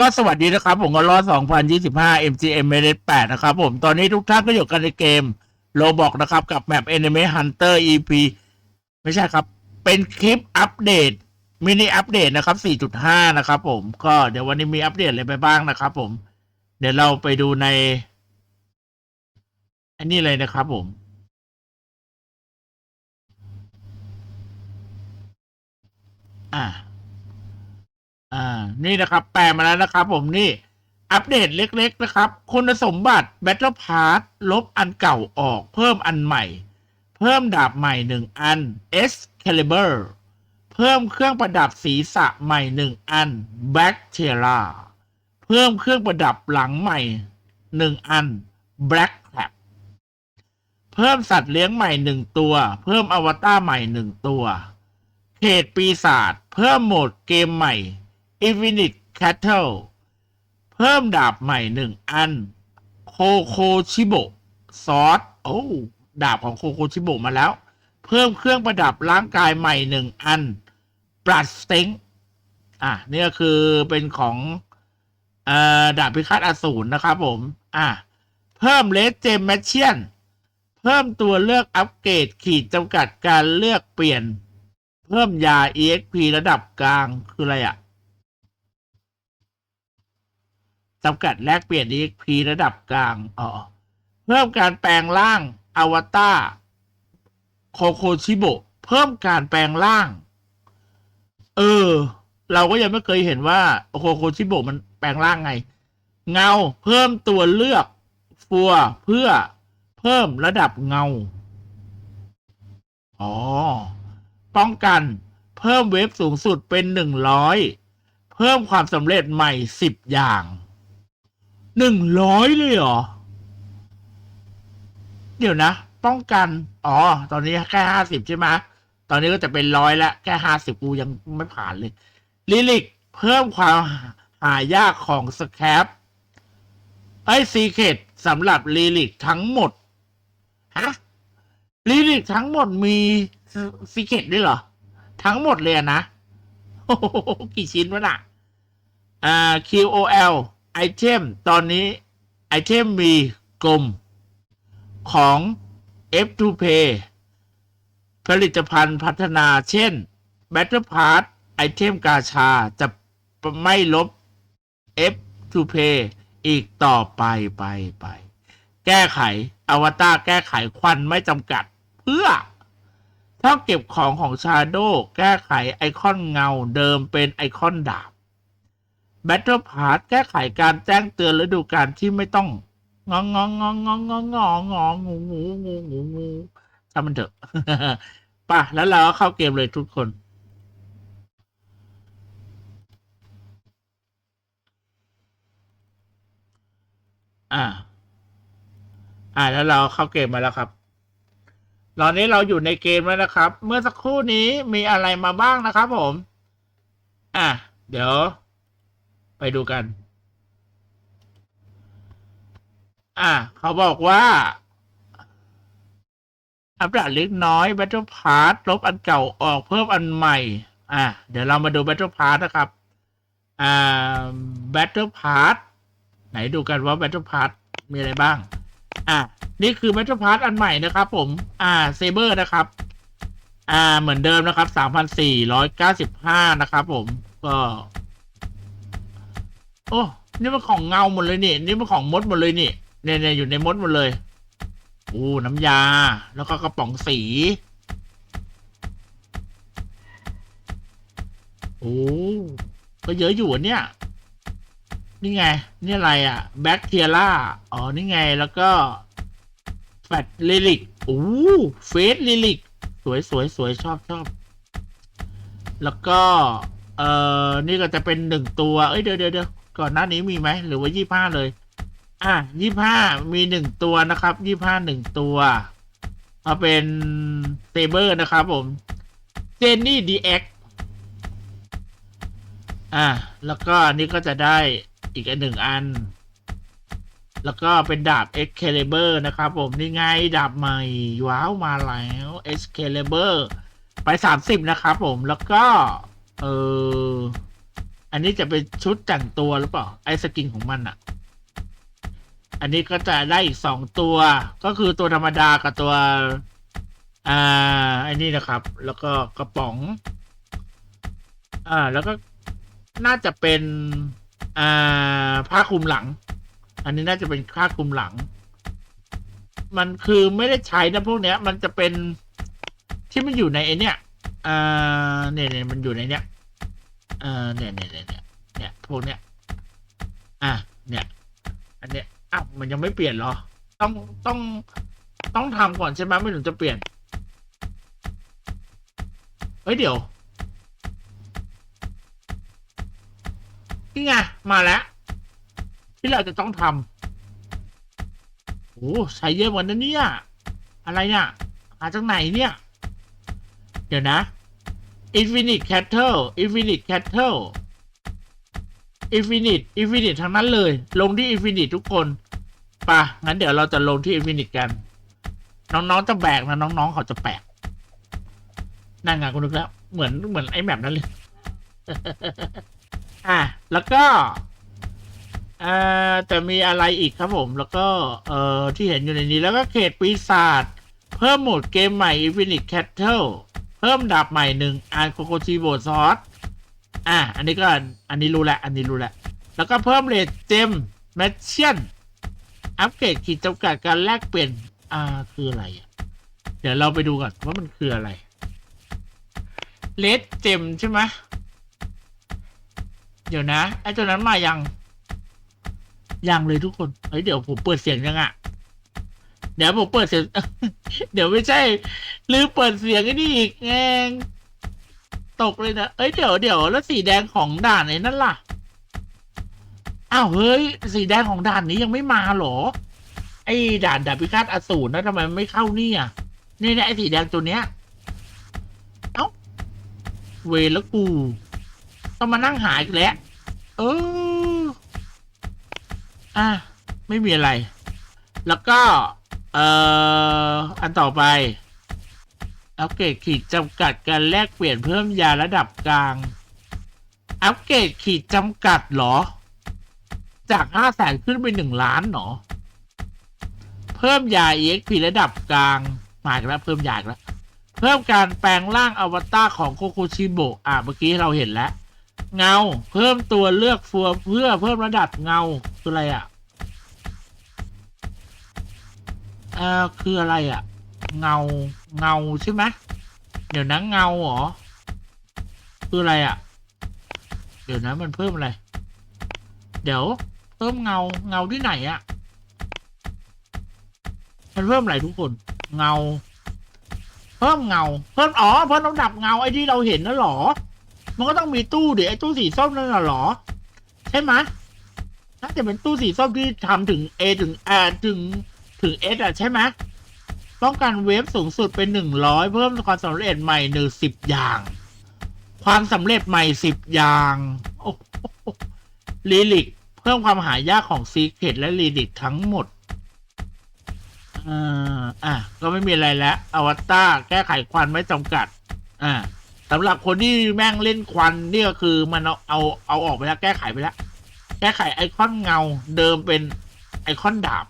ก็สวัสดีนะครับ ผมก็รอ2025 MGM m e d 8นะครับผมตอนนี้ทุกท่านก็อยู่กันในเกมโลบอกนะครับ กับแมป Anime Hunter EP ไม่ใช่ครับ เป็นคลิปอัปเดต มินิอัปเดตนะครับ 4.5 นะครับผมก็เดี๋ยววันนี้มีอัปเดตอะไรไปบ้างนะครับผม เดี๋ยวเราไปดูใน อันนี้เลยนะครับผมอ่า อ่า นี่นะครับ แปลมาแล้วนะครับ ผมนี่ อัปเดตเล็ก ๆ นะครับ คุณสมบัติ Battle Pass ลบอันเก่าออก เพิ่มอันใหม่ เพิ่มดาบใหม่หนึ่งอัน Excalibur เพิ่มเครื่องประดับศีรษะใหม่หนึ่งอัน Black t e r a เพิ่มเครื่องประดับหลังใหม่หนึ่งอัน Black Cap เพิ่มสัตว์เลี้ยงใหม่หนึ่งตัว เพิ่มอวตารใหม่หนึ่งตัว เขตปีศาจเพิ่มโหมดเกมใหม่ Infinite Cattle เพิ่มดาบใหม่หนึ่งอัน โคโคชิโบซอสโอ้ดาบของโคโคชิโบมาแล้ว เพิ่มเครื่องประดับร่างกายใหม่หนึ่งอันปลัดสเต็งอะนี่ก็คือเป็นของอดาบพิฆาตอสูรนะครับผม อะ เพิ่มเลสเจมแมชเชียน เพิ่มตัวเลือกอัปเกรดขีดจำกัดการเลือกเปลี่ยน เพิ่มยา EXP ระดับกลางคืออะไรอะ่ะ จำกัดแลกเปลี่ยน EXP ระดับกลางอ๋อเพิ่มการแปลงร่างอวตารโคโคชิโบเพิ่มการแปลงร่าง เออ เราก็ยังไม่เคยเห็นว่าโคโคชิโบมันแปลงร่างไง เงาเพิ่มตัวเลือกฟัวเพื่อเพิ่มระดับเงา อ๋อ ป้องกันเพิ่มเวฟสูงสุดเป็นหนึ่งร้อยเพิ่มความสำเร็จใหม่สิบอย่าง หนึ่งร้อยเลยเหรอ เดี๋ยวนะ ป้องกัน อ๋อ ตอนนี้แค่ห้าสิบใช่ไหมตอนนี้ก็จะเป็นร้อยล้วแค่ห้าสิบกูยังไม่ผ่านเลยลิลิกเพิ่มความหายากของสแครปไอ้ซีเคดสำหรับลิลิกทั้งหมด ฮะลิลิกทั้งหมดมีซีเคดด้วยเหรอ ทั้งหมดเลยนะ โอ้โหกี่ชิ้นวะน่ะอ่า QOL ไอเทมตอนนี้ไอเทมมีกลมของ F2Pay ผลิตภัณฑ์พัฒนาเช่น Battle Pass ไอเทมกาชาจะไม่ลบ F2Pay อีกต่อไปไปไป แก้ไขอวตารแก้ไขควันไม่จำกัด เพื่อถ้าเก็บของของชาโดแก้ไขไอคอนเงาเดิมเป็นไอคอนดาบ Battle Pass แก้ไขการแจ้งเตือนฤดูกาลที่ไม่ต้องงองงองงองงองงองงองงงูงูงูงูงูทำมันเถอะป่ะแล้วเราก็เข้าเกมเลยทุกคน อ่า อ่าแล้วเราเข้าเกมมาแล้วครับตอนนี้เราอยู่ในเกมแล้วนะครับ เมื่อสักครู่นี้มีอะไรมาบ้างนะครับผม อะ เดี๋ยว ไปดูกัน อะเขาบอกว่าอัปเดตเล็กน้อย Battle Pass ลบอันเก่าออกเพิ่มอันใหม่ อะ เดี๋ยวเรามาดู Battle Pass นะครับ อ่า Battle Pass ไหนดูกันว่า Battle Pass มีอะไรบ้าง อะ นี่คือ Battle Pass อันใหม่นะครับผม อ่าเซเบอร์นะครับ อ่า เหมือนเดิมนะครับ 3,495 นะครับผม ก็ โอ้นี่มันของเงาหมดเลยนี่ นี่มันของมดหมดเลยนี่เนี่ยเนี่ยอยู่ในมดหมดเลยโอ้น้ำยา แล้วก็กระป๋องสีโอ้ก็เยอะอยู่อะเนี่ย นี่ไง นี่อะไรอะแบคเทียร่าอ๋อ นี่ไงแล้วก็แฟตลิลิกโอ้เฟสลิลิกสวยสวยสวยชอบชอบแล้วก็ เอ่อ นี่ก็จะเป็นหนึ่งตัว เอ้ยเดี๋ยวเดี๋ยวเดี๋ยว ก่อนหน้านี้มีไหมหรือว่ายี่ห้าเลย อะยี่ห้ามีหนึ่งตัวนะครับยี่ห้าหนึ่งตัว เอาเป็นเซเบอร์นะครับผมเจนนี่ดีเอ็กอะแล้วก็อันนี้ก็จะได้อีกอันหนึ่งอัน แล้วก็เป็นดาบ Excalibur นะครับผมนี่ไงดาบใหม่ ว้าวมาแล้ว Excalibur ไป30นะครับผมแล้วก็ เออ อันนี้จะเป็นชุดแต่งตัวหรือเปล่า ไอ้สกินของมันอะอันนี้ก็จะได้อีกสองตัว ก็คือตัวธรรมดากับตัว อ่าไอ้นี่นะครับ แล้วก็กระป๋อง อ่า แล้วก็น่าจะเป็น อ่า ผ้าคลุมหลัง อันนี้น่าจะเป็นผ้าคลุมหลัง มันคือไม่ได้ใช้นะพวกเนี้ย มันจะเป็นที่มันอยู่ในไอเนี้ยอ่าเนี่ยเนี่ยมันอยู่ในเนี้ย เนี่ยเนี่ยเนี่ยเนี่ยเนี่ยพวกเนี้ยอะเนี่ย อันเนี้ยอ้าวมันยังไม่เปลี่ยนเหรอ ต้องต้องต้องทำก่อนใช่ไหมไม่ถึงจะเปลี่ยนเฮ้ยเดี๋ยวนี่ไงมาแล้ว ที่เราจะต้องทำโอ้ใช้เยอะกว่านั้นเนี่ย อะไรเนี่ยหาจากไหนเนี่ย เดี๋ยวนะ Infinite Cattle Infinite Cattle Infinite Infinite ทั้งนั้นเลย ลงที่ Infinite ทุกคนปะงั้นเดี๋ยวเราจะลงที่ Infinite กัน น้องๆจะแบกนะน้องๆเขาจะแปลกนั่นไงคุณนึกแล้ว เหมือนเหมือนไอ้แมปนั้นเลย อะ แล้วก็เอ่าแต่มีอะไรอีกครับผม แล้วก็เอ่อที่เห็นอยู่ในนี้แล้วก็เขตปีศาจเพิ่มโหมดเกมใหม่ Infinite Cattle เพิ่มดาบใหม่หนึ่งอันโคโคชิโบซอสอะอันนี้ก็อันนี้รู้แหล้วอันนี้รู้แหล้วแล้วก็เพิ่มเลทเจมแมชเชียนอัปเกรดขีดจำกัดการแลกเปลี่ยนอ่าคืออะไรอะเดี๋ยวเราไปดูก่อนว่ามันคืออะไรเลดเจมใช่ไหมเดี๋ยวนะไอ้ตัวนั้นมายัง ยังเลยทุกคนเฮ้ยเดี๋ยวผมเปิดเสียงยังอะ เดี๋ยวผมเปิดเสียง เดี๋ยวไม่ใช่ ลืมเปิดเสียงไอ้นี่อีกแงงตกเลยนะ เอ้ยเดี๋ยวเดี๋ยวแล้วสีแดงของด่านไหนนั่นล่ะ อ้าวเฮ้ย สีแดงของด่านนี้ยังไม่มาหรอ ไอ้ด่านดาบพิฆาตอสูรนะทำไมไม่เข้านี่อะนี่นะไอ้สีแดงตัวเนี้ย เอ้า เวแล้วกู ต้องมานั่งหาอีกแล้วเอออะไม่มีอะไร แล้วก็ เอ่อ อันต่อไป อัปเกรดขีดจำกัดการแลกเปลี่ยนเพิ่มยาระดับกลาง อัปเกรดขีดจำกัดหรอ จากห้าแสนขึ้นไปหนึ่งล้านหรอ เพิ่มยา EXP ระดับกลางมาอีกแล้วเพิ่มยาแล้ว เพิ่มการแปลงร่างอวตารของโคโคชิโบะอะเมื่อกี้เราเห็นแล้ว เงา เพิ่มตัวเลือกฟัวเพื่อเพิ่มระดับเงาคืออะไรอะเอ่อคืออะไรอะ เงาเงาใช่ไหมเดี๋ยวนะเงาเหรอคืออะไรอะ เดี๋ยวนะมันเพิ่มอะไร เดี๋ยว เพิ่มเงาเงาที่ไหนอะ มันเพิ่มอะไรทุกคน เงา เพิ่มเงา เพิ่มอ๋อเพิ่มระดับเงาไอ้ที่เราเห็นนั่นหรอ มันก็ต้องมีตู้เดี๋ยวไอ้ตู้สีส้มนั่นน่ะหรอ ใช่ไหมน่าจะเป็นตู้สีส้มที่ทำถึง A ถึง R ถึงถึง S อะใช่ไหม ป้องกันเวฟสูงสุดเป็นหนึ่งร้อยเพิ่มความสำเร็จใหม่หนึ่งสิบอย่าง ความสำเร็จใหม่สิบอย่างโอ้ลีลิกเพิ่มความหายากของซีเคดและลีลิกทั้งหมดอ่าอะก็ไม่มีอะไรแล้วอวตารแก้ไขควันไม่จำกัด อ่าสำหรับคนที่แม่งเล่นควันนี่ก็คือมันเอาเอาเอาออกไปแล้วแก้ไขไปแล้ว แก้ไขไอคอนเงาเดิมเป็นไอคอนดาบ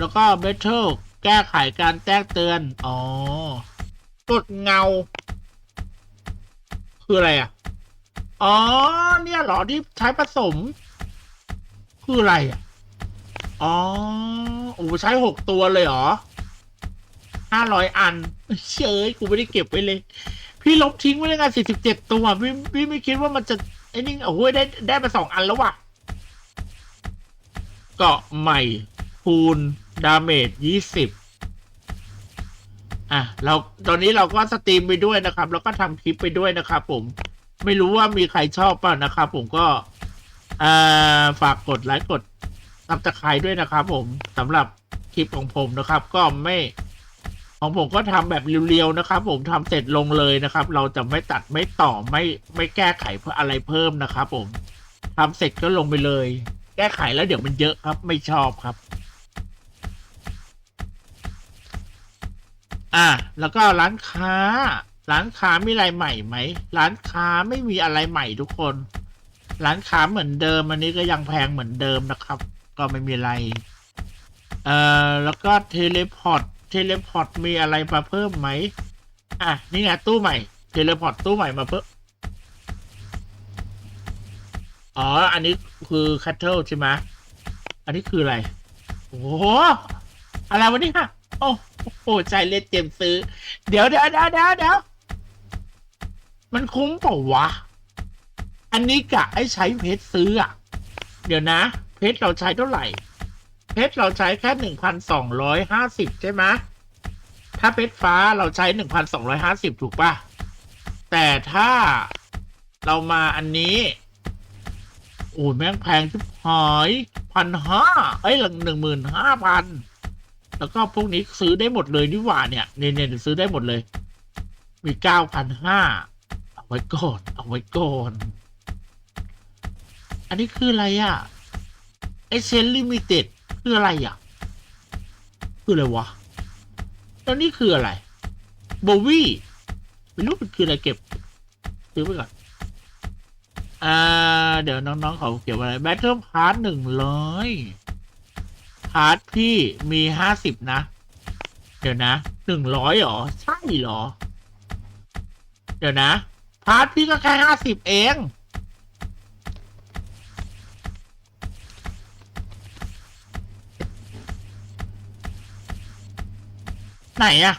แล้วก็เบทเทิลแก้ไขการแจ้งเตือน อ๋อกดเงา คืออะไรอะ อ๋อ เนี่ยหรอที่ใช้ผสม คืออะไรอะ อ๋อโอ้ใช้หกตัวเลยเหรอห้าร้อยอัน เชยกูไม่ได้เก็บไว้เลย พี่ลบทิ้งไว้ในงานสี่สิบเจ็ดตัวพี่พี่ไม่คิดว่ามันจะไอ้นี่โอ้โหได้ได้มาสองอันแล้วว่ะเกาะใหม่คูณ ดาเมจยี่สิบอะเราตอนนี้เราก็สตรีมไปด้วยนะครับ แล้วก็ทำคลิปไปด้วยนะครับผมไม่รู้ว่ามีใครชอบเปล่านะครับผมก็อ่าฝากกดไลค์กดซับสไครด้วยนะครับผมสำหรับคลิปของผมนะครับ ก็ไม่ของผมก็ทำแบบเรียวๆนะครับ ผมทำเสร็จลงเลยนะครับ เราจะไม่ตัดไม่ต่อไม่ไม่แก้ไขเพื่ออะไรเพิ่มนะครับ ผมทำเสร็จก็ลงไปเลย แก้ไขแล้วเดี๋ยวมันเยอะครับ ไม่ชอบครับ อะแล้วก็ร้านค้า ร้านค้ามีอะไรใหม่ไหม ร้านค้าไม่มีอะไรใหม่ทุกคน ร้านค้าเหมือนเดิม อันนี้ก็ยังแพงเหมือนเดิมนะครับ ก็ไม่มีอะไร เอ่อ แล้วก็เทเลพอร์ต เทเลพอร์ตมีอะไรมาเพิ่มไหม อะ นี่ไงตู้ใหม่ เทเลพอร์ตตู้ใหม่มาเพิ่ม อ๋อ อันนี้คือ cattle ใช่ไหมอันนี้คืออะไร โอ้โห อะไรวะเนี่ยโอ้ โหใจเล็ดเจมซื้อ เดี๋ยวเดี๋ยวเดี๋ยวเดี๋ยวเดี๋ยวมันคุ้มเปล่าวะ อันนี้กะไอ้ใช้เพชรซื้ออะเดี๋ยวนะ เพชรเราใช้เท่าไหร่ เพชรเราใช้แค่หนึ่งพันสองร้อยห้าสิบใช่ไหมถ้าเพชรฟ้าเราใช้หนึ่งพันสองร้อยห้าสิบถูกปะแต่ถ้าเรามาอันนี้โอ้ยแม่งแพงชิบหายพันห้าเอ้หลังหนึ่งหมื่นห้าพัน แล้วก็พวกนี้ซื้อได้หมดเลยนี่หว่าเนี่ยเนี่ยเนี่ยซื้อได้หมดเลย มีเก้าพันห้าเอาไว้ก่อน เอาไว้ก่อน อันนี้คืออะไรอะไอเซนลิมิเต็ดคืออะไรอะ คืออะไรวะแล้วนี่คืออะไรโบวี่ไม่รู้มันคืออะไรเก็บซื้อไปก่อนอ่า เดี๋ยวน้องๆเขาเก็บอะไร Battle Pass หนึ่งร้อย พาร์ทพี่มีห้าสิบนะ เดี๋ยวนะหนึ่งร้อยหรอ ใช่หรอ เดี๋ยวนะ พาร์ทพี่ก็แค่ห้าสิบเองไหนอะ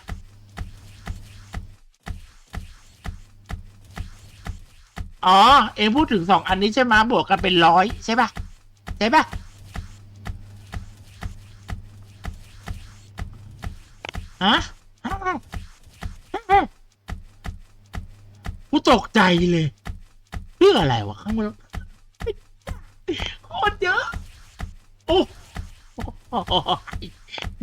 อ๋อ เอ็งพูดถึงสองอันนี้ใช่ไหมบวกกันเป็นร้อยใช่ปะใช่ปะ ฮะกูตกใจเลยเรื่ออะไรวะข้างบนโคตรเยอะโอ้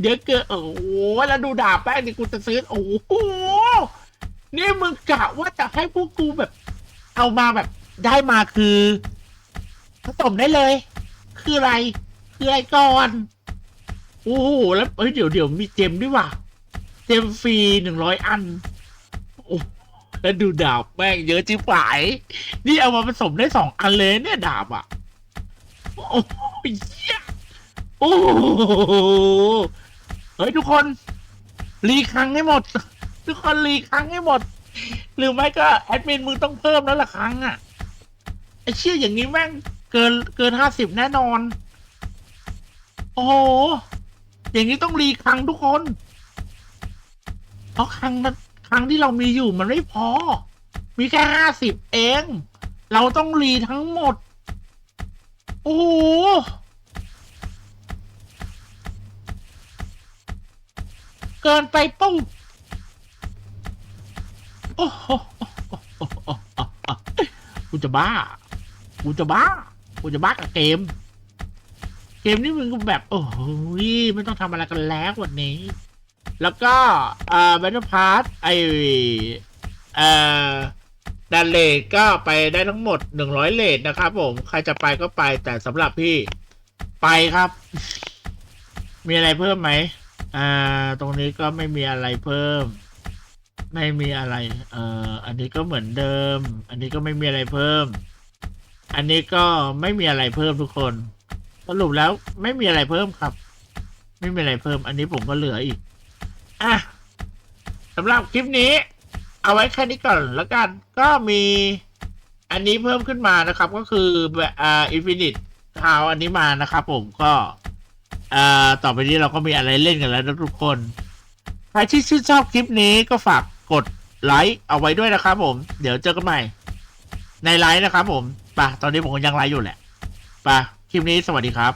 เดี๋ยวเกินโอ้โหแล้วดูดาบแป้งนี่กูจะซื้อโอ้โหนี่มึงกะว่าจะให้พวกกูแบบ เอามาแบบได้มาคือผสมได้เลย คืออะไร คืออะไรก่อน โอ้โหแล้วเอ้ยเดี๋ยวเดี๋ยวมีเจมด้วยว่ะ เจมฟรีหนึ่งร้อยอันโอ้แล้วดูดาบแม่งเยอะจิ๋วายนี่เอามาผสมได้สองอันเลยเนี่ยดาบอะ โอ้ยเยโอ้เฮ้ยทุกคน รีครั้งให้หมด ทุกคนรีครั้งให้หมด หรือไม่ก็แอดมินมึงต้องเพิ่มแล้วละครั้งอะไอเชี่ยอย่างนี้แม่งเกินเกินห้าสิบแน่นอน โอ้โหอย่างนี้ต้องรีครั้งทุกคน เพราะครั้งนั้นครั้งที่เรามีอยู่มันไม่พอ มีแค่ห้าสิบเอง เราต้องรีทั้งหมด โอ้โหเกินไปปุ๊บโอ้โหกูจะบ้า กูจะบ้า กูจะบ้ากับเกม เกมนี้มึงก็แบบ โอ้โหไม่ต้องทำอะไรกันแล้ววันนี้ แล้วก็อ่า Battle Pass ไออ่าดันเลทก็ไปได้ทั้งหมดหนึ่งร้อยเลทนะครับผม ใครจะไปก็ไปแต่สำหรับพี่ไปครับ มีอะไรเพิ่มไหมอ่า ตรงนี้ก็ไม่มีอะไรเพิ่ม ไม่มีอะไร เอ่อ อันนี้ก็เหมือนเดิม อันนี้ก็ไม่มีอะไรเพิ่ม อันนี้ก็ไม่มีอะไรเพิ่มทุกคน สรุปแล้วไม่มีอะไรเพิ่มครับ ไม่มีอะไรเพิ่ม อันนี้ผมก็เหลืออีก อะสำหรับคลิปนี้ เอาไว้แค่นี้ก่อนแล้วกัน ก็มีอันนี้เพิ่มขึ้นมานะครับ ก็คือแบบอ่าอินฟินิตทาวอันนี้มานะครับผมก็อ่าต่อไปนี้เราก็มีอะไรเล่นกันแล้วนะทุกคน ใครที่ชื่นชอบคลิปนี้ก็ฝากกดไลค์เอาไว้ด้วยนะครับผม เดี๋ยวเจอกันใหม่ ในไลฟ์นะครับผมป่ะตอนนี้ผมยังไลฟ์อยู่แหละป่ะคลิปนี้สวัสดีครับ